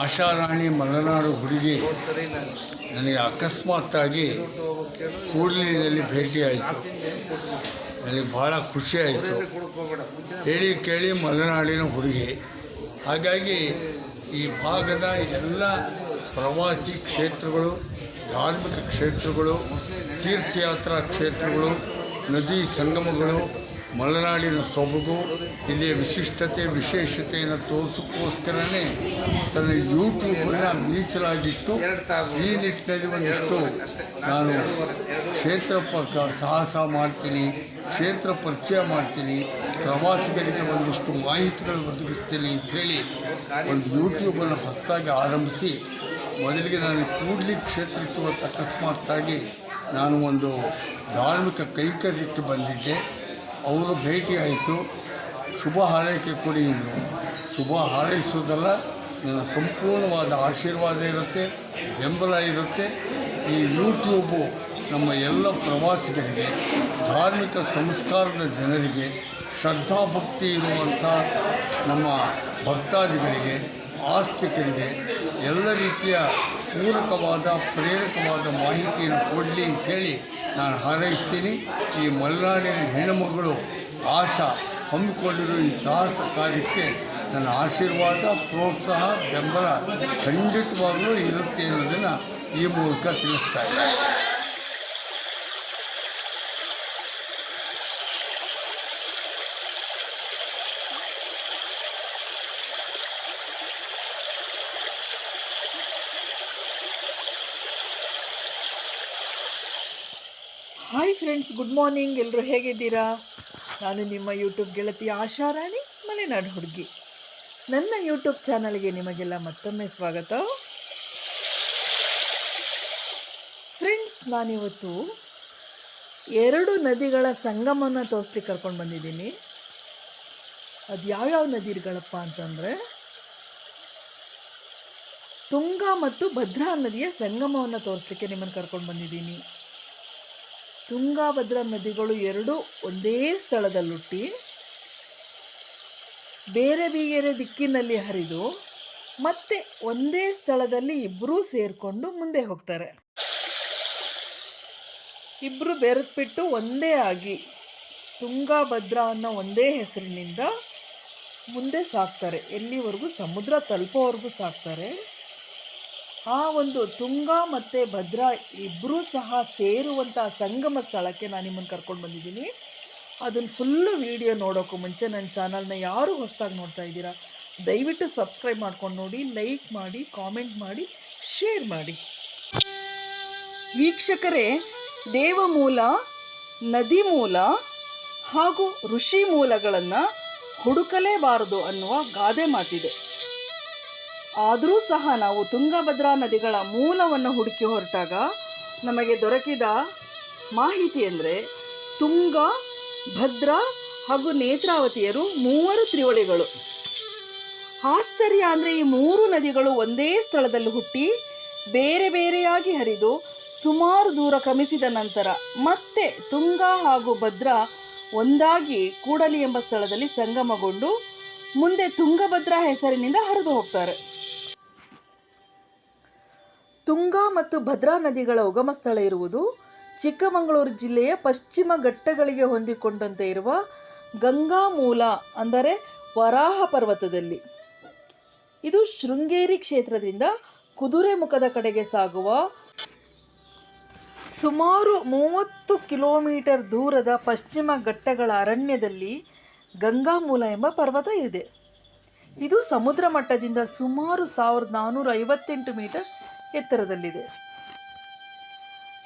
ಆಶಾರಾಣಿ ಮಲೆನಾಡು ಹುಡುಗಿ ನನಗೆ ಅಕಸ್ಮಾತ್ತಾಗಿ ಕೂಡಲಿನಲ್ಲಿ ಭೇಟಿಯಾಯಿತು ನನಗೆ ಭಾಳ ಖುಷಿಯಾಯಿತು ಹೇಳಿ ಕೇಳಿ ಮಲೆನಾಡಿನ ಹುಡುಗಿ. ಹಾಗಾಗಿ ಈ ಭಾಗದ ಎಲ್ಲ ಪ್ರವಾಸಿ ಕ್ಷೇತ್ರಗಳು, ಧಾರ್ಮಿಕ ಕ್ಷೇತ್ರಗಳು, ತೀರ್ಥಯಾತ್ರಾ ಕ್ಷೇತ್ರಗಳು, ನದಿ ಸಂಗಮಗಳು ಮಲೆನಾಡಿನ ಸೊಬಗು ಇಲ್ಲಿಯ ವಿಶಿಷ್ಟತೆ, ವಿಶೇಷತೆಯನ್ನು ತೋರಿಸೋಕ್ಕೋಸ್ಕರನೇ ತನ್ನ ಯೂಟ್ಯೂಬನ್ನು ಮೀಸಲಾಗಿತ್ತು. ಈ ನಿಟ್ಟಿನಲ್ಲಿ ಒಂದಿಷ್ಟು ನಾನು ಕ್ಷೇತ್ರ ಪ ಸಾಹಸ ಮಾಡ್ತೀನಿ, ಕ್ಷೇತ್ರ ಪರಿಚಯ ಮಾಡ್ತೀನಿ, ಪ್ರವಾಸಿಗರಿಗೆ ಒಂದಿಷ್ಟು ಮಾಹಿತಿಗಳು ಒದಗಿಸ್ತೀನಿ ಅಂಥೇಳಿ ಒಂದು ಯೂಟ್ಯೂಬನ್ನು ಹೊಸದಾಗಿ ಆರಂಭಿಸಿ, ಮೊದಲಿಗೆ ನಾನು ಕೂಡ್ಲಿ ಕ್ಷೇತ್ರಕ್ಕೆ ಇವತ್ತು ಅಕಸ್ಮಾತ್ತಾಗಿ ನಾನು ಒಂದು ಧಾರ್ಮಿಕ ಕೈಕರ್ಯಕ್ಕೆ ಬಂದಿದ್ದೆ. ಅವರು ಭೇಟಿ ಆಯಿತು. ಶುಭ ಹಾರೈಕೆ ಕೊಡಿ ಇದ್ದರು ಶುಭ ಹಾರೈಸೋದಲ್ಲ ನನ್ನ ಸಂಪೂರ್ಣವಾದ ಆಶೀರ್ವಾದ ಇರುತ್ತೆ, ಬೆಂಬಲ ಇರುತ್ತೆ. ಈ ಯೂಟ್ಯೂಬು ನಮ್ಮ ಎಲ್ಲ ಪ್ರವಾಸಿಗರಿಗೆ, ಧಾರ್ಮಿಕ ಸಂಸ್ಕಾರದ ಜನರಿಗೆ, ಶ್ರದ್ಧಾಭಕ್ತಿ ಇರುವಂಥ ನಮ್ಮ ಭಕ್ತಾದಿಗಳಿಗೆ, ಆಸ್ತಿಕರಿಗೆ ಎಲ್ಲ ರೀತಿಯ ಪೂರಕವಾದ, ಪ್ರೇರಕವಾದ ಮಾಹಿತಿಯನ್ನು ಕೊಡಲಿ ಅಂಥೇಳಿ ನಾನು ಹಾರೈಸ್ತೀನಿ. ಈ ಮಲೆನಾಡಿನ ಹೆಣ್ಣುಮಗಳು ಆಶಾ ಹಮ್ಮಿಕೊಂಡಿರೋ ಈ ಸಾಹಸ ಕಾರ್ಯಕ್ಕೆ ನನ್ನ ಆಶೀರ್ವಾದ, ಪ್ರೋತ್ಸಾಹ, ಬೆಂಬಲ ಖಂಡಿತವಾಗಲೂ ಇರುತ್ತೆ ಅನ್ನೋದನ್ನು ಈ ಮೂಲಕ ತಿಳಿಸ್ತಾ ಇದ್ದೀನಿ. ಹಾಯ್ ಫ್ರೆಂಡ್ಸ್ ಗುಡ್ ಮಾರ್ನಿಂಗ್ ಎಲ್ಲರೂ ಹೇಗಿದ್ದೀರಾ? ನಾನು ನಿಮ್ಮ ಯೂಟ್ಯೂಬ್ ಗೆಳತಿ ಆಶಾರಾಣಿ ಮಲೆನಾಡು ಹುಡುಗಿ. ನನ್ನ ಯೂಟ್ಯೂಬ್ ಚಾನಲ್ಗೆ ನಿಮಗೆಲ್ಲ ಮತ್ತೊಮ್ಮೆ ಸ್ವಾಗತ. ಫ್ರೆಂಡ್ಸ್ ನಾನಿವತ್ತು ಎರಡು ನದಿಗಳ ಸಂಗಮನ ತೋರಿಸ್ಲಿಕ್ಕೆ ಕರ್ಕೊಂಡು ಬಂದಿದ್ದೀನಿ. ಅದು ಯಾವ್ಯಾವ ನದಿಗಳಪ್ಪ ಅಂತಂದರೆ, ತುಂಗಾ ಮತ್ತು ಭದ್ರಾ ನದಿಯ ಸಂಗಮವನ್ನು ತೋರಿಸ್ಲಿಕ್ಕೆ ನಿಮ್ಮನ್ನು ಕರ್ಕೊಂಡು ಬಂದಿದ್ದೀನಿ. ತುಂಗಾಭದ್ರಾ ನದಿಗಳು ಎರಡೂ ಒಂದೇ ಸ್ಥಳದಲ್ಲುಟ್ಟಿ ಬೇರೆ ಬೇರೆ ದಿಕ್ಕಿನಲ್ಲಿ ಹರಿದು ಮತ್ತೆ ಒಂದೇ ಸ್ಥಳದಲ್ಲಿ ಇಬ್ಬರೂ ಸೇರಿಕೊಂಡು ಮುಂದೆ ಹೋಗ್ತಾರೆ. ಇಬ್ಬರು ಬೆರೆತ್ಬಿಟ್ಟು ಒಂದೇ ಆಗಿ ತುಂಗಾಭದ್ರಾ ಅನ್ನೋ ಒಂದೇ ಹೆಸರಿನಿಂದ ಮುಂದೆ ಸಾಕ್ತಾರೆ ಎಲ್ಲಿವರೆಗೂ ಸಮುದ್ರ ತಲುಪೋವರೆಗೂ ಸಾಕ್ತಾರೆ ಆ ಒಂದು ತುಂಗಾ ಮತ್ತು ಭದ್ರಾ ಇಬ್ಬರೂ ಸಹ ಸೇರುವಂಥ ಸಂಗಮ ಸ್ಥಳಕ್ಕೆ ನಾನು ನಿಮ್ಮನ್ನು ಕರ್ಕೊಂಡು ಬಂದಿದ್ದೀನಿ. ಅದನ್ನು ಫುಲ್ಲು ವೀಡಿಯೋ ನೋಡೋಕ್ಕೂ ಮುಂಚೆ ನನ್ನ ಚಾನಲ್ನ ಯಾರು ಹೊಸದಾಗಿ ನೋಡ್ತಾ ಇದ್ದೀರಾ, ದಯವಿಟ್ಟು ಸಬ್ಸ್ಕ್ರೈಬ್ ಮಾಡ್ಕೊಂಡು ನೋಡಿ ಲೈಕ್ ಮಾಡಿ ಕಾಮೆಂಟ್ ಮಾಡಿ ಶೇರ್ ಮಾಡಿ. ವೀಕ್ಷಕರೇ, ದೇವಮೂಲ ನದಿ ಮೂಲ ಹಾಗೂ ಋಷಿ ಮೂಲಗಳನ್ನು ಹುಡುಕಲೇಬಾರದು ಅನ್ನುವ ಗಾದೆ ಮಾತಿದೆ. ಆದರೂ ಸಹ ನಾವು ತುಂಗಭದ್ರಾ ನದಿಗಳ ಮೂಲವನ್ನು ಹುಡುಕಿ ಹೊರಟಾಗ ನಮಗೆ ದೊರಕಿದ ಮಾಹಿತಿ ಅಂದರೆ ತುಂಗ, ಭದ್ರ ಹಾಗೂ ನೇತ್ರಾವತಿಯರು ಮೂವರು ತ್ರಿವಳಿಗಳು. ಆಶ್ಚರ್ಯ ಅಂದರೆ ಈ ಮೂರು ನದಿಗಳು ಒಂದೇ ಸ್ಥಳದಲ್ಲಿ ಹುಟ್ಟಿ ಬೇರೆ ಬೇರೆಯಾಗಿ ಹರಿದು ಸುಮಾರು ದೂರ ಕ್ರಮಿಸಿದ ನಂತರ ಮತ್ತೆ ತುಂಗ ಹಾಗೂ ಭದ್ರಾ ಒಂದಾಗಿ ಕೂಡಲಿ ಎಂಬ ಸ್ಥಳದಲ್ಲಿ ಸಂಗಮಗೊಂಡು ಮುಂದೆ ತುಂಗಭದ್ರಾ ಹೆಸರಿನಿಂದ ಹರಿದು ಹೋಗ್ತಾರೆ. ತುಂಗಾ ಮತ್ತು ಭದ್ರಾ ನದಿಗಳ ಉಗಮ ಸ್ಥಳ ಇರುವುದು ಚಿಕ್ಕಮಗಳೂರು ಜಿಲ್ಲೆಯ ಪಶ್ಚಿಮ ಘಟ್ಟಗಳಿಗೆ ಹೊಂದಿಕೊಂಡಂತೆ ಇರುವ ಗಂಗಾ ಮೂಲ ಅಂದರೆ ವರಾಹ ಪರ್ವತದಲ್ಲಿ. ಇದು ಶೃಂಗೇರಿ ಕ್ಷೇತ್ರದಿಂದ ಕುದುರೆಮುಖದ ಕಡೆಗೆ ಸಾಗುವ ಸುಮಾರು ಮೂವತ್ತು ಕಿಲೋಮೀಟರ್ ದೂರದ ಪಶ್ಚಿಮ ಘಟ್ಟಗಳ ಅರಣ್ಯದಲ್ಲಿ ಗಂಗಾಮೂಲ ಎಂಬ ಪರ್ವತ ಇದೆ. ಇದು ಸಮುದ್ರ ಮಟ್ಟದಿಂದ ಸುಮಾರು ಸಾವಿರದ ನಾನ್ನೂರ ಐವತ್ತೆಂಟು ಮೀಟರ್ ಎತ್ತರದಲ್ಲಿದೆ.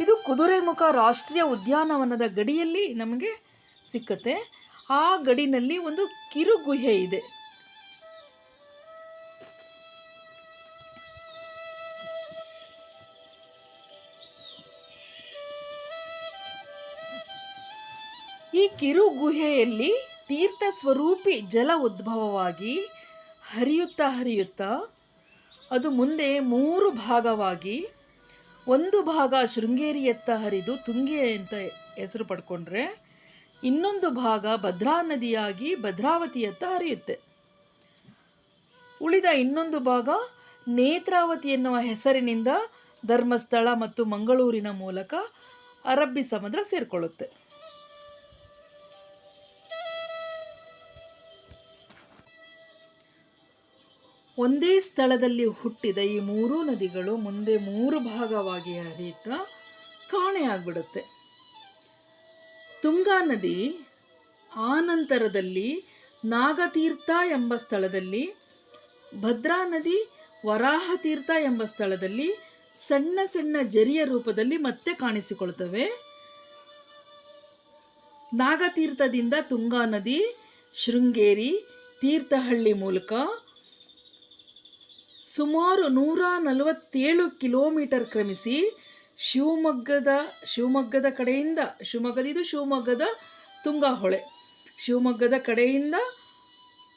ಇದು ಕುದುರೆಮುಖ ರಾಷ್ಟ್ರೀಯ ಉದ್ಯಾನವನದ ಗಡಿಯಲ್ಲಿ ನಮಗೆ ಸಿಕ್ಕತ್ತೆ. ಆ ಗಡಿನಲ್ಲಿ ಒಂದು ಕಿರು ಗುಹೆ ಇದೆ. ಈ ಕಿರು ಗುಹೆಯಲ್ಲಿ ತೀರ್ಥ ಸ್ವರೂಪಿ ಜಲ ಉದ್ಭವವಾಗಿ ಹರಿಯುತ್ತಾ ಹರಿಯುತ್ತಾ ಅದು ಮುಂದೆ ಮೂರು ಭಾಗವಾಗಿ, ಒಂದು ಭಾಗ ಶೃಂಗೇರಿಯತ್ತ ಹರಿದು ತುಂಗೆ ಅಂತ ಹೆಸರು ಪಡ್ಕೊಂಡ್ರೆ, ಇನ್ನೊಂದು ಭಾಗ ಭದ್ರಾ ನದಿಯಾಗಿ ಭದ್ರಾವತಿಯತ್ತ ಹರಿಯುತ್ತೆ. ಉಳಿದ ಇನ್ನೊಂದು ಭಾಗ ನೇತ್ರಾವತಿ ಎನ್ನುವ ಹೆಸರಿನಿಂದ ಧರ್ಮಸ್ಥಳ ಮತ್ತು ಮಂಗಳೂರಿನ ಮೂಲಕ ಅರಬ್ಬಿ ಸಮುದ್ರ ಸೇರಿಕೊಳ್ಳುತ್ತೆ. ಒಂದೇ ಸ್ಥಳದಲ್ಲಿ ಹುಟ್ಟಿದ ಈ ಮೂರೂ ನದಿಗಳು ಮುಂದೆ ಮೂರು ಭಾಗವಾಗಿ ಹರಿಯುತ್ತಾ ಕಾಣೆಯಾಗ್ಬಿಡುತ್ತೆ ತುಂಗಾ ನದಿ ಆನಂತರದಲ್ಲಿ ನಾಗತೀರ್ಥ ಎಂಬ ಸ್ಥಳದಲ್ಲಿ, ಭದ್ರಾ ನದಿ ವರಾಹತೀರ್ಥ ಎಂಬ ಸ್ಥಳದಲ್ಲಿ ಸಣ್ಣ ಸಣ್ಣ ಜರಿಯ ರೂಪದಲ್ಲಿ ಮತ್ತೆ ಕಾಣಿಸಿಕೊಳ್ತವೆ. ನಾಗತೀರ್ಥದಿಂದ ತುಂಗಾ ನದಿ ಶೃಂಗೇರಿ ತೀರ್ಥಹಳ್ಳಿ ಮೂಲಕ ಸುಮಾರು ನೂರ ನಲವತ್ತೇಳು ಕಿಲೋಮೀಟರ್ ಕ್ರಮಿಸಿ ಶಿವಮೊಗ್ಗದ ಶಿವಮೊಗ್ಗದ ಕಡೆಯಿಂದ, ಶಿವಮೊಗ್ಗದ, ಇದು ಶಿವಮೊಗ್ಗದ ತುಂಗಾಹೊಳೆ. ಶಿವಮೊಗ್ಗದ ಕಡೆಯಿಂದ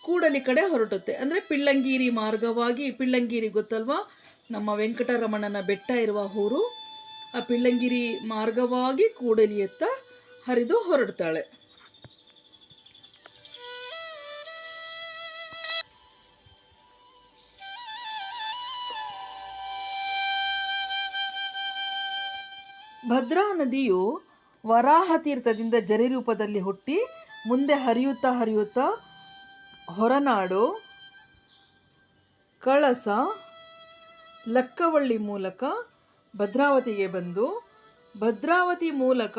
ಕೂಡಲಿ ಕಡೆ ಹೊರಟುತ್ತೆ. ಅಂದರೆ ಪಿಳ್ಳಂಗೀರಿ ಮಾರ್ಗವಾಗಿ, ಪಿಳ್ಳಂಗೀರಿ ಗೊತ್ತಲ್ವಾ? ನಮ್ಮ ವೆಂಕಟರಮಣನ ಬೆಟ್ಟ ಇರುವ ಊರು. ಆ ಪಿಳ್ಳಂಗಿರಿ ಮಾರ್ಗವಾಗಿ ಕೂಡಲಿಯತ್ತ ಹರಿದು ಹೊರಡ್ತಾಳೆ. ಭದ್ರಾ ನದಿಯು ವರಾಹ ತೀರ್ಥದಿಂದ ಜರಿ ರೂಪದಲ್ಲಿ ಹುಟ್ಟಿ ಮುಂದೆ ಹರಿಯುತ್ತಾ ಹರಿಯುತ್ತಾ ಹೊರನಾಡು, ಕಳಸ, ಲಕ್ಕವಳ್ಳಿ ಮೂಲಕ ಭದ್ರಾವತಿಗೆ ಬಂದು ಭದ್ರಾವತಿ ಮೂಲಕ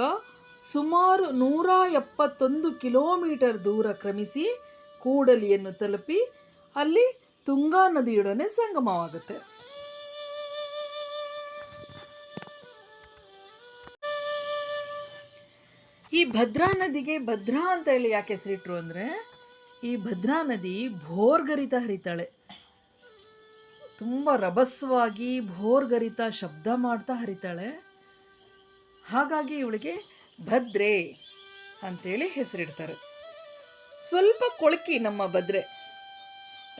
ಸುಮಾರು ನೂರ ಎಪ್ಪತ್ತೊಂದು ಕಿಲೋಮೀಟರ್ ದೂರ ಕ್ರಮಿಸಿ ಕೂಡಲಿಯನ್ನು ತಲುಪಿ ಅಲ್ಲಿ ತುಂಗಾ ನದಿಯೊಡನೆ ಸಂಗಮವಾಗುತ್ತೆ. ಈ ಭದ್ರಾ ನದಿಗೆ ಭದ್ರಾ ಅಂತ ಹೇಳಿ ಯಾಕೆ ಹೆಸರಿಟ್ರು ಅಂದರೆ, ಈ ಭದ್ರಾ ನದಿ ಭೋರ್ಗರಿತ ಹರಿತಾಳೆ. ತುಂಬ ರಭಸ್ವಾಗಿ ಭೋರ್ಗರಿತ ಶಬ್ದ ಮಾಡ್ತಾ ಹರಿತಾಳೆ. ಹಾಗಾಗಿ ಇವಳಿಗೆ ಭದ್ರೆ ಅಂತೇಳಿ ಹೆಸರಿಡ್ತಾರೆ. ಸ್ವಲ್ಪ ಕೊಳಕಿ ನಮ್ಮ ಭದ್ರೆ.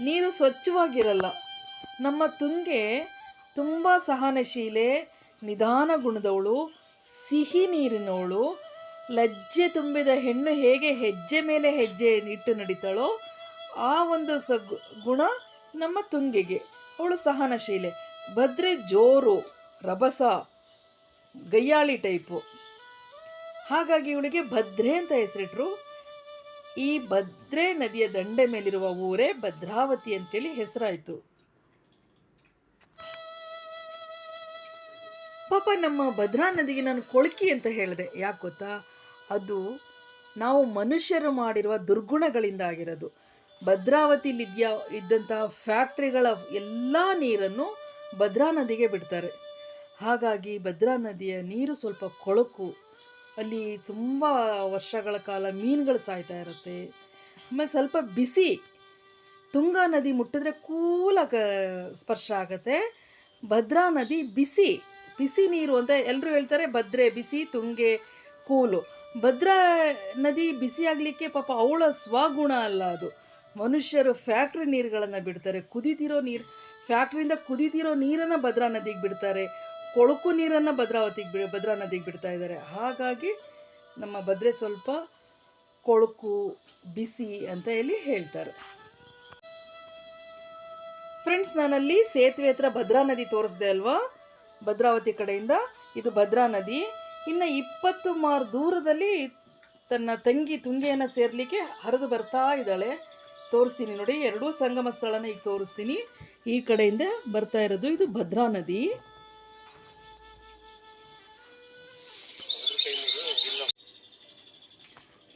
ನೀರು ಸ್ವಚ್ಛವಾಗಿರಲ್ಲ. ನಮ್ಮ ತುಂಗೆ ತುಂಬ ಸಹನಶೀಲೆ ನಿಧಾನ ಗುಣದವಳು ಸಿಹಿ ನೀರಿನವಳು ಲಜ್ಜೆ ತುಂಬಿದ ಹೆಣ್ಣು ಹೇಗೆ ಹೆಜ್ಜೆ ಮೇಲೆ ಹೆಜ್ಜೆ ಇಟ್ಟು ನಡೀತಾಳೋ, ಆ ಒಂದು ಸ ಗುಣ ನಮ್ಮ ತುಂಗೆಗೆ. ಅವಳು ಸಹನಶೀಲೆ, ಭದ್ರೆ ಜೋರು, ರಭಸ ಗಯ್ಯಾಳಿ ಟೈಪು. ಹಾಗಾಗಿ ಇವಳಿಗೆ ಭದ್ರೆ ಅಂತ ಹೆಸರಿಟ್ರು. ಈ ಭದ್ರೆ ನದಿಯ ದಂಡೆ ಮೇಲಿರುವ ಊರೇ ಭದ್ರಾವತಿ ಅಂತೇಳಿ ಹೆಸರಾಯಿತು. ಪಾಪ ನಮ್ಮ ಭದ್ರಾ ನದಿಗೆ ನಾನು ಕೊಳಕಿ ಅಂತ ಹೇಳಿದೆ, ಯಾಕೆ ಗೊತ್ತಾ? ಅದು ನಾವು ಮನುಷ್ಯರು ಮಾಡಿರುವ ದುರ್ಗುಣಗಳಿಂದ ಆಗಿರೋದು ಭದ್ರಾವತಿಲಿದ್ಯಾ ಇದ್ದಂತಹ ಫ್ಯಾಕ್ಟ್ರಿಗಳ ಎಲ್ಲ ನೀರನ್ನು ಭದ್ರಾ ನದಿಗೆ ಬಿಡ್ತಾರೆ. ಹಾಗಾಗಿ ಭದ್ರಾ ನದಿಯ ನೀರು ಸ್ವಲ್ಪ ಕೊಳಕು, ಅಲ್ಲಿ ತುಂಬ ವರ್ಷಗಳ ಕಾಲ ಮೀನುಗಳು ಸಾಯ್ತಾ ಇರುತ್ತೆ. ಆಮೇಲೆ ಸ್ವಲ್ಪ ಬಿಸಿ, ತುಂಗಾ ನದಿ ಮುಟ್ಟಿದ್ರೆ ಕೂಲ ಸ್ಪರ್ಶ ಆಗುತ್ತೆ. ಭದ್ರಾ ನದಿ ಬಿಸಿ ಬಿಸಿ ನೀರು ಅಂತ ಎಲ್ಲರೂ ಹೇಳ್ತಾರೆ, ಭದ್ರೆ ಬಿಸಿ, ತುಂಗೆ ಕೂಲು. ಭದ್ರಾ ನದಿ ಬಿಸಿ ಆಗಲಿಕ್ಕೆ ಪಾಪ ಅವಳ ಸ್ವಗುಣ ಅಲ್ಲ ಅದು. ಮನುಷ್ಯರು ಫ್ಯಾಕ್ಟ್ರಿ ನೀರುಗಳನ್ನು ಬಿಡ್ತಾರೆ. ಕುದಿತಿರೋ ನೀರು, ಫ್ಯಾಕ್ಟ್ರಿಯಿಂದ ಕುದಿತಿರೋ ನೀರನ್ನು ಭದ್ರಾ ನದಿಗೆ ಬಿಡ್ತಾರೆ. ಕೊಳಕು ನೀರನ್ನು ಭದ್ರಾವತಿಗೆ ಬಿ, ಭದ್ರಾ ನದಿಗೆ ಬಿಡ್ತಾ ಇದ್ದಾರೆ ಹಾಗಾಗಿ ನಮ್ಮ ಭದ್ರೆ ಸ್ವಲ್ಪ ಕೊಳಕು, ಬಿಸಿ ಅಂತ ಹೇಳಿ ಹೇಳ್ತಾರೆ. ಫ್ರೆಂಡ್ಸ್, ನಾನಲ್ಲಿ ಸೇತುವೆ ಹತ್ರ ಭದ್ರಾ ನದಿ ತೋರಿಸ್ದೆ ಅಲ್ವಾ? ಭದ್ರಾವತಿ ಕಡೆಯಿಂದ ಇದು ಭದ್ರಾ ನದಿ. ಇನ್ನು ಇಪ್ಪತ್ತು ಮಾರು ದೂರದಲ್ಲಿ ತನ್ನ ತಂಗಿ ತುಂಗೆಯನ್ನು ಸೇರಲಿಕ್ಕೆ ಹರಿದು ಬರ್ತಾ ಇದ್ದಾಳೆ. ತೋರಿಸ್ತೀನಿ ನೋಡಿ, ಎರಡೂ ಸಂಗಮ ಸ್ಥಳನ ಈಗ ತೋರಿಸ್ತೀನಿ. ಈ ಕಡೆಯಿಂದ ಬರ್ತಾ ಇರೋದು ಇದು ಭದ್ರಾ ನದಿ.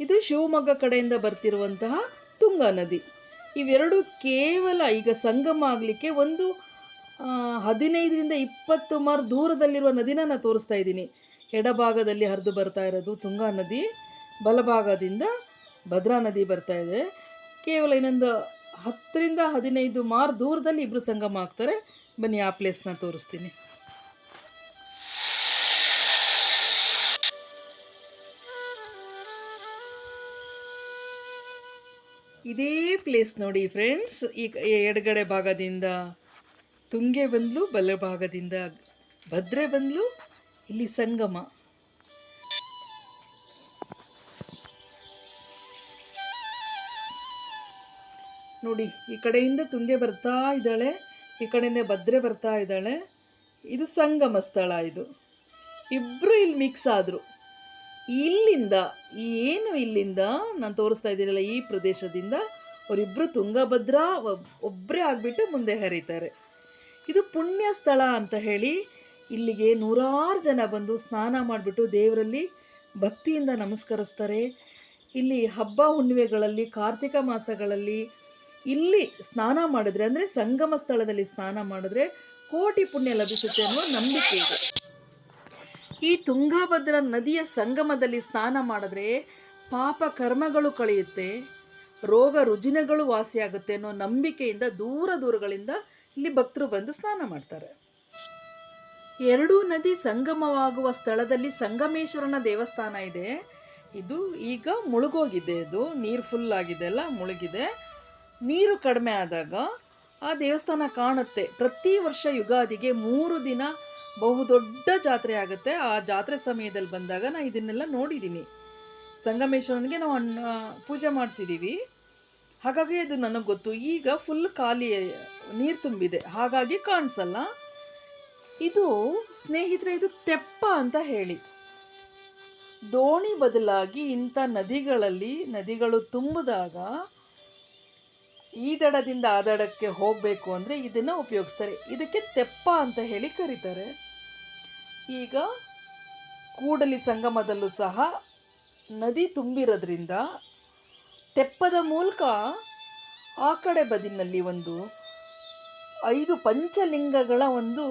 ಇದು ಶಿವಮೊಗ್ಗ ಕಡೆಯಿಂದ ಬರ್ತಿರುವಂತಹ ತುಂಗಾ ನದಿ. ಇವೆರಡು ಕೇವಲ ಈಗ ಸಂಗಮ ಆಗಲಿಕ್ಕೆ ಒಂದು ಹದಿನೈದರಿಂದ ಇಪ್ಪತ್ತು ಮಾರು ದೂರದಲ್ಲಿರುವ ನದಿನ ನಾನು ತೋರಿಸ್ತಾ ಇದ್ದೀನಿ. ಎಡಭಾಗದಲ್ಲಿ ಹರಿದು ಬರ್ತಾ ಇರೋದು ತುಂಗಾ ನದಿ, ಬಲಭಾಗದಿಂದ ಭದ್ರಾ ನದಿ ಬರ್ತಾ ಇದೆ. ಕೇವಲ ಇನ್ನೊಂದು ಹತ್ತರಿಂದ ಹದಿನೈದು ಮಾರು ದೂರದಲ್ಲಿ ಇಬ್ಬರು ಸಂಗಮ ಆಗ್ತಾರೆ. ಬನ್ನಿ, ಆ ಪ್ಲೇಸ್ನ ತೋರಿಸ್ತೀನಿ. ಇದೇ ಪ್ಲೇಸ್ ನೋಡಿ ಫ್ರೆಂಡ್ಸ್ ಈ ಎಡಗಡೆ ಭಾಗದಿಂದ ತುಂಗೆ ಬಂದಲು, ಬಲಭಾಗದಿಂದ ಭದ್ರೆ ಬಂದ್ಲು. ಇಲ್ಲಿ ಸಂಗಮ. ನೋಡಿ, ಈ ಕಡೆಯಿಂದ ತುಂಗೆ ಬರ್ತಾ ಇದ್ದಾಳೆ, ಈ ಕಡೆಯಿಂದ ಭದ್ರೆ ಬರ್ತಾ ಇದ್ದಾಳೆ. ಇದು ಸಂಗಮ ಸ್ಥಳ ಇದು. ಇಬ್ಬರು ಇಲ್ಲಿ ಮಿಕ್ಸ್ ಆದರು. ಇಲ್ಲಿಂದ, ಏನು ಇಲ್ಲಿಂದ, ನಾನು ತೋರಿಸ್ತಾ ಇದ್ದೀನಲ್ಲ, ಈ ಪ್ರದೇಶದಿಂದ ಅವರಿಬ್ಬರು ತುಂಗಭದ್ರಾ ಒಬ್ ಒಬ್ಬರೇ ಆಗಿಬಿಟ್ಟು ಮುಂದೆ ಹರಿತಾರೆ. ಇದು ಪುಣ್ಯ ಸ್ಥಳ ಅಂತ ಹೇಳಿ ಇಲ್ಲಿಗೆ ನೂರಾರು ಜನ ಬಂದು ಸ್ನಾನ ಮಾಡಿಬಿಟ್ಟು ದೇವರಲ್ಲಿ ಭಕ್ತಿಯಿಂದ ನಮಸ್ಕರಿಸ್ತಾರೆ. ಇಲ್ಲಿ ಹಬ್ಬ ಹುಣ್ಣಿಮೆಗಳಲ್ಲಿ, ಕಾರ್ತಿಕ ಮಾಸಗಳಲ್ಲಿ ಇಲ್ಲಿ ಸ್ನಾನ ಮಾಡಿದ್ರೆ, ಅಂದರೆ ಸಂಗಮ ಸ್ಥಳದಲ್ಲಿ ಸ್ನಾನ ಮಾಡಿದ್ರೆ ಕೋಟಿ ಪುಣ್ಯ ಲಭಿಸುತ್ತೆ ಅನ್ನೋ ನಂಬಿಕೆ ಇದೆ. ಈ ತುಂಗಾಭದ್ರಾ ನದಿಯ ಸಂಗಮದಲ್ಲಿ ಸ್ನಾನ ಮಾಡಿದ್ರೆ ಪಾಪ ಕರ್ಮಗಳು ಕಳೆಯುತ್ತೆ, ರೋಗ ರುಜಿನಗಳು ವಾಸಿಯಾಗುತ್ತೆ ಅನ್ನೋ ನಂಬಿಕೆಯಿಂದ ದೂರ ದೂರಗಳಿಂದ ಇಲ್ಲಿ ಭಕ್ತರು ಬಂದು ಸ್ನಾನ ಮಾಡ್ತಾರೆ. ಎರಡೂ ನದಿ ಸಂಗಮವಾಗುವ ಸ್ಥಳದಲ್ಲಿ ಸಂಗಮೇಶ್ವರನ ದೇವಸ್ಥಾನ ಇದೆ. ಇದು ಈಗ ಮುಳುಗೋಗಿದೆ ಇದು ನೀರು ಫುಲ್ ಆಗಿದೆ ಅಲ್ಲ, ಮುಳುಗಿದೆ. ನೀರು ಕಡಿಮೆ ಆದಾಗ ಆ ದೇವಸ್ಥಾನ ಕಾಣುತ್ತೆ. ಪ್ರತಿ ವರ್ಷ ಯುಗಾದಿಗೆ ಮೂರು ದಿನ ಬಹುದೊಡ್ಡ ಜಾತ್ರೆ ಆಗುತ್ತೆ. ಆ ಜಾತ್ರೆ ಸಮಯದಲ್ಲಿ ಬಂದಾಗ ನಾನು ಇದನ್ನೆಲ್ಲ ನೋಡಿದ್ದೀನಿ ಸಂಗಮೇಶ್ವರನಿಗೆ ನಾವು ಅನ್ನ, ಪೂಜೆ ಮಾಡಿಸಿದ್ದೀವಿ ಹಾಗಾಗಿ ಅದು ನನಗೆ ಗೊತ್ತು. ಈಗ ಫುಲ್ ಖಾಲಿ, ನೀರು ತುಂಬಿದೆ. ಹಾಗಾಗಿ ಕಾಣಿಸಲ್ಲ. ಇದು ಸ್ನೇಹಿತರೆ, ಇದು ತೆಪ್ಪ ಅಂತ ಹೇಳಿ ದೋಣಿ ಬದಲಾಗಿ ಇಂಥ ನದಿಗಳಲ್ಲಿ ನದಿಗಳು ತುಂಬಿದಾಗ ಈ ದಡದಿಂದ ಆ ದಡಕ್ಕೆ ಹೋಗಬೇಕು ಅಂದರೆ ಇದನ್ನು ಉಪಯೋಗಿಸ್ತಾರೆ. ಇದಕ್ಕೆ ತೆಪ್ಪ ಅಂತ ಹೇಳಿ ಕರೀತಾರೆ. ಈಗ ಕೂಡಲಿ ಸಂಗಮದಲ್ಲೂ ಸಹ ನದಿ ತುಂಬಿರೋದ್ರಿಂದ ತೆಪ್ಪದ ಮೂಲಕ ಆ ಕಡೆ ಬದಿನಲ್ಲಿ ಒಂದು ಐದು ಪಂಚಲಿಂಗಗಳ ಒಂದು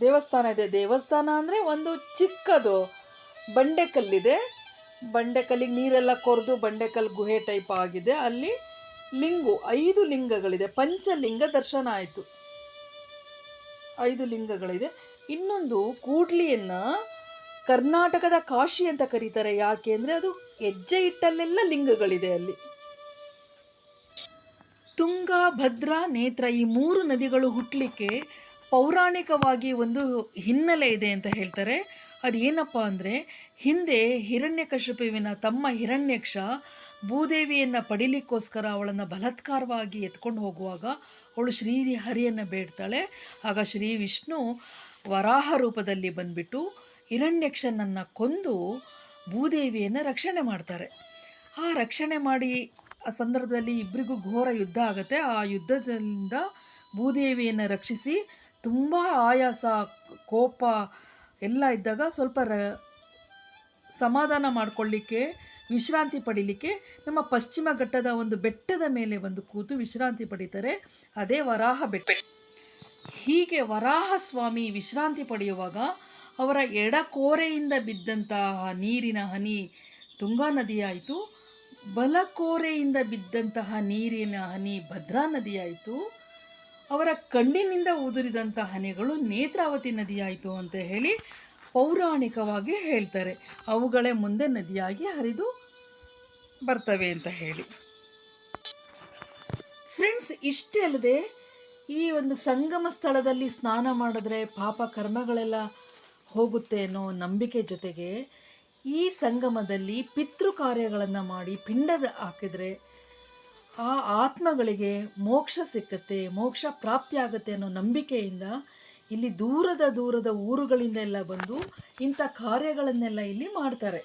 ದೇವಸ್ಥಾನ ಇದೆ. ದೇವಸ್ಥಾನ ಅಂದರೆ ಒಂದು ಚಿಕ್ಕದು. ಬಂಡೆಕಲ್ಲಿದೆ ಬಂಡೆಕಲ್ಲಿಗೆ ನೀರೆಲ್ಲ ಕೊರೆದು ಬಂಡೆಕಲ್ಲು ಗುಹೆ ಟೈಪ್ ಆಗಿದೆ. ಅಲ್ಲಿ ಲಿಂಗು, ಐದು ಲಿಂಗಗಳಿದೆ. ಪಂಚಲಿಂಗ ದರ್ಶನ ಆಯಿತು. ಐದು ಲಿಂಗಗಳಿದೆ. ಇನ್ನೊಂದು ಕೂಡ್ಲಿಯನ್ನು ಕರ್ನಾಟಕದ ಕಾಶಿ ಅಂತ ಕರೀತಾರೆ. ಯಾಕೆ ಅಂದರೆ ಅದು ಹೆಜ್ಜೆ ಇಟ್ಟಲ್ಲೆಲ್ಲ ಲಿಂಗಗಳಿದೆ ಅಲ್ಲಿ. ತುಂಗ ಭದ್ರಾ ನೇತ್ರ ಈ ಮೂರು ನದಿಗಳು ಹುಟ್ಟಲಿಕ್ಕೆ ಪೌರಾಣಿಕವಾಗಿ ಒಂದು ಹಿನ್ನೆಲೆ ಇದೆ ಅಂತ ಹೇಳ್ತಾರೆ. ಅದೇನಪ್ಪ ಅಂದರೆ, ಹಿಂದೆ ಹಿರಣ್ಯಕಶಿಪುವಿನ ತಮ್ಮ ಹಿರಣ್ಯಕ್ಷ ಭೂದೇವಿಯನ್ನು ಪಡಿಲಿಕ್ಕೋಸ್ಕರ ಅವಳನ್ನು ಬಲತ್ಕಾರವಾಗಿ ಎತ್ಕೊಂಡು ಹೋಗುವಾಗ ಅವಳು ಶ್ರೀ ಹರಿಯನ್ನು ಬೇಡ್ತಾಳೆ. ಆಗ ಶ್ರೀ ವಿಷ್ಣು ವರಾಹ ರೂಪದಲ್ಲಿ ಬಂದ್ಬಿಟ್ಟು ಹಿರಣ್ಯಕ್ಷನನ್ನು ಕೊಂದು ಭೂದೇವಿಯನ್ನು ರಕ್ಷಣೆ ಮಾಡ್ತಾರೆ. ಆ ರಕ್ಷಣೆ ಮಾಡಿ ಆ ಸಂದರ್ಭದಲ್ಲಿ ಇಬ್ಬರಿಗೂ ಘೋರ ಯುದ್ಧ ಆಗುತ್ತೆ. ಆ ಯುದ್ಧದಿಂದ ಭೂದೇವಿಯನ್ನು ರಕ್ಷಿಸಿ ತುಂಬ ಆಯಾಸ, ಕೋಪ ಎಲ್ಲ ಇದ್ದಾಗ ಸ್ವಲ್ಪ ರ, ಸಮಾಧಾನ ಮಾಡಿಕೊಳ್ಳಿಕ್ಕೆ, ವಿಶ್ರಾಂತಿ ಪಡೀಲಿಕ್ಕೆ ನಮ್ಮ ಪಶ್ಚಿಮ ಘಟ್ಟದ ಒಂದು ಬೆಟ್ಟದ ಮೇಲೆ ಒಂದು ಕೂತು ವಿಶ್ರಾಂತಿ ಪಡೀತಾರೆ. ಅದೇ ವರಾಹ ಬೆಟ್ಟ. ಹೀಗೆ ವರಾಹ ಸ್ವಾಮಿ ವಿಶ್ರಾಂತಿ ಪಡೆಯುವಾಗ ಅವರ ಎಡಕೋರೆಯಿಂದ ಬಿದ್ದಂತಹ ನೀರಿನ ಹನಿ ತುಂಗಾ ನದಿಯಾಯಿತು ಬಲಕೋರೆಯಿಂದ ಬಿದ್ದಂತಹ ನೀರಿನ ಹನಿ ಭದ್ರಾ ನದಿಯಾಯಿತು ಅವರ ಕಣ್ಣಿನಿಂದ ಉದುರಿದಂಥ ಹನಿಗಳು ನೇತ್ರಾವತಿ ನದಿಯಾಯಿತು ಅಂತ ಹೇಳಿ ಪೌರಾಣಿಕವಾಗಿ ಹೇಳ್ತಾರೆ. ಅವುಗಳೇ ಮುಂದೆ ನದಿಯಾಗಿ ಹರಿದು ಬರ್ತವೆ ಅಂತ ಹೇಳಿ. ಫ್ರೆಂಡ್ಸ್, ಇಷ್ಟೇ ಅಲ್ಲದೆ ಈ ಒಂದು ಸಂಗಮ ಸ್ಥಳದಲ್ಲಿ ಸ್ನಾನ ಮಾಡಿದ್ರೆ ಪಾಪ ಕರ್ಮಗಳೆಲ್ಲ ಹೋಗುತ್ತೆ ಅನ್ನೋ ನಂಬಿಕೆ ಜೊತೆಗೆ ಈ ಸಂಗಮದಲ್ಲಿ ಪಿತೃ ಕಾರ್ಯಗಳನ್ನು ಮಾಡಿ ಪಿಂಡದ ಹಾಕಿದ್ರೆ ಆ ಆತ್ಮಗಳಿಗೆ ಮೋಕ್ಷ ಸಿಕ್ಕತ್ತೆ, ಮೋಕ್ಷ ಪ್ರಾಪ್ತಿ ಆಗುತ್ತೆ ಅನ್ನೋ ನಂಬಿಕೆಯಿಂದ ಇಲ್ಲಿ ದೂರದ ದೂರದ ಊರುಗಳಿಂದ ಎಲ್ಲ ಬಂದು ಇಂಥ ಕಾರ್ಯಗಳನ್ನೆಲ್ಲ ಇಲ್ಲಿ ಮಾಡ್ತಾರೆ.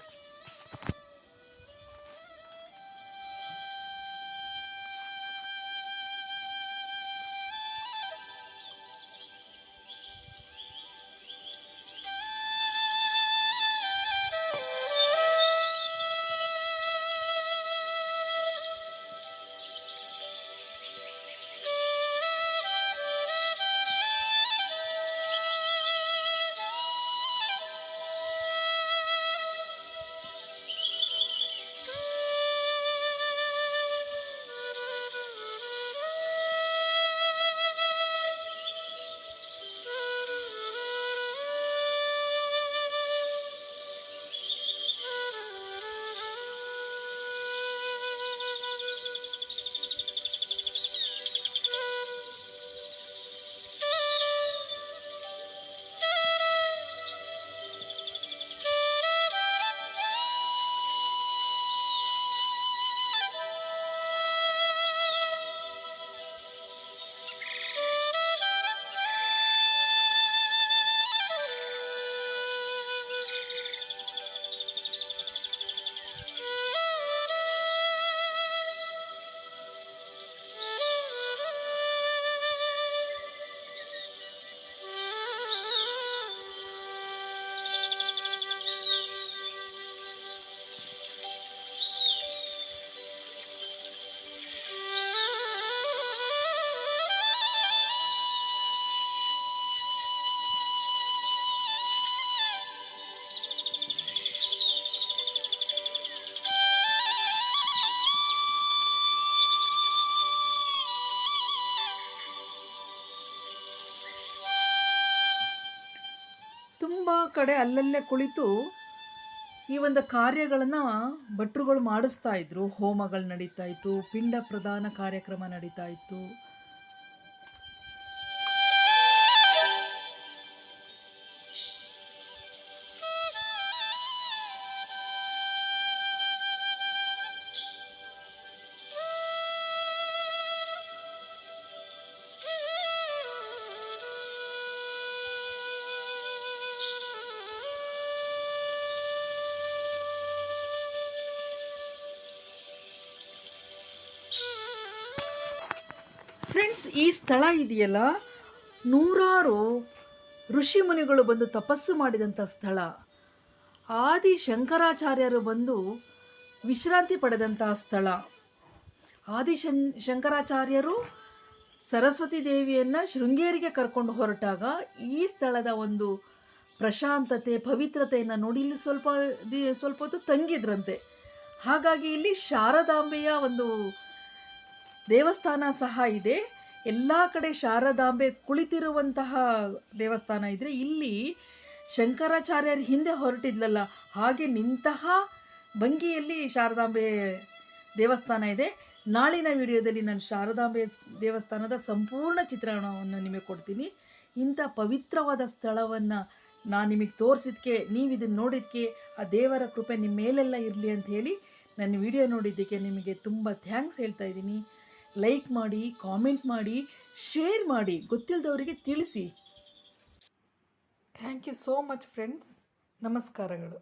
ಕಡೆ ಅಲ್ಲಲ್ಲೇ ಕುಳಿತು ಈ ಒಂದು ಕಾರ್ಯಗಳನ್ನು ಭಟ್ರುಗಳು ಮಾಡಿಸ್ತಾ ಇದ್ರು. ಹೋಮಗಳು ನಡೀತಾ ಇತ್ತು, ಪಿಂಡ ಪ್ರದಾನ ಕಾರ್ಯಕ್ರಮ ನಡೀತಾ ಇತ್ತು. ಈ ಸ್ಥಳ ಇದೆಯಲ್ಲ? ನೂರಾರು ಋಷಿ ಮುನಿಗಳು ಬಂದು ತಪಸ್ಸು ಮಾಡಿದಂಥ ಸ್ಥಳ. ಆದಿ ಶಂಕರಾಚಾರ್ಯರು ಬಂದು ವಿಶ್ರಾಂತಿ ಪಡೆದಂಥ ಸ್ಥಳ. ಆದಿ ಶಂಕರಾಚಾರ್ಯರು ಸರಸ್ವತಿ ದೇವಿಯನ್ನು ಶೃಂಗೇರಿಗೆ ಕರ್ಕೊಂಡು ಹೊರಟಾಗ ಈ ಸ್ಥಳದ ಒಂದು ಪ್ರಶಾಂತತೆ, ಪವಿತ್ರತೆಯನ್ನು ನೋಡಿ ಇಲ್ಲಿ ಸ್ವಲ್ಪ ದಿ, ಸ್ವಲ್ಪ ಹೊತ್ತು ತಂಗಿದ್ರಂತೆ. ಹಾಗಾಗಿ ಇಲ್ಲಿ ಶಾರದಾಂಬೆಯ ಒಂದು ದೇವಸ್ಥಾನ ಸಹ ಇದೆ. ಎಲ್ಲ ಕಡೆ ಶಾರದಾಂಬೆ ಕುಳಿತಿರುವಂತಹ ದೇವಸ್ಥಾನ ಇದ್ದರೆ ಇಲ್ಲಿ ಶಂಕರಾಚಾರ್ಯರ ಹಿಂದೆ ಹೊರಟಿದ್ಲಲ್ಲ, ಹಾಗೆ ನಿಂತಹ ಭಂಗಿಯಲ್ಲಿ ಶಾರದಾಂಬೆ ದೇವಸ್ಥಾನ ಇದೆ. ನಾಳಿನ ವಿಡಿಯೋದಲ್ಲಿ ನಾನು ಶಾರದಾಂಬೆ ದೇವಸ್ಥಾನದ ಸಂಪೂರ್ಣ ಚಿತ್ರಣವನ್ನು ನಿಮಗೆ ಕೊಡ್ತೀನಿ. ಇಂಥ ಪವಿತ್ರವಾದ ಸ್ಥಳವನ್ನು ನಾನು ನಿಮಗೆ ತೋರಿಸಿದ್ಕೆ, ನೀವು ಇದನ್ನು ನೋಡಿದ್ಕೆ, ಆ ದೇವರ ಕೃಪೆ ನಿಮ್ಮ ಮೇಲೆಲ್ಲ ಇರಲಿ ಅಂತ ಹೇಳಿ ನನ್ನ ವಿಡಿಯೋ ನೋಡಿದ್ದಕ್ಕೆ ನಿಮಗೆ ತುಂಬ ಥ್ಯಾಂಕ್ಸ್ ಹೇಳ್ತಾ ಇದ್ದೀನಿ. ಲೈಕ್ ಮಾಡಿ ಕಾಮೆಂಟ್ ಮಾಡಿ ಶೇರ್ ಮಾಡಿ ಗೊತ್ತಿಲ್ಲದವರಿಗೆ ತಿಳಿಸಿ. Thank you so much friends ನಮಸ್ಕಾರಗಳು.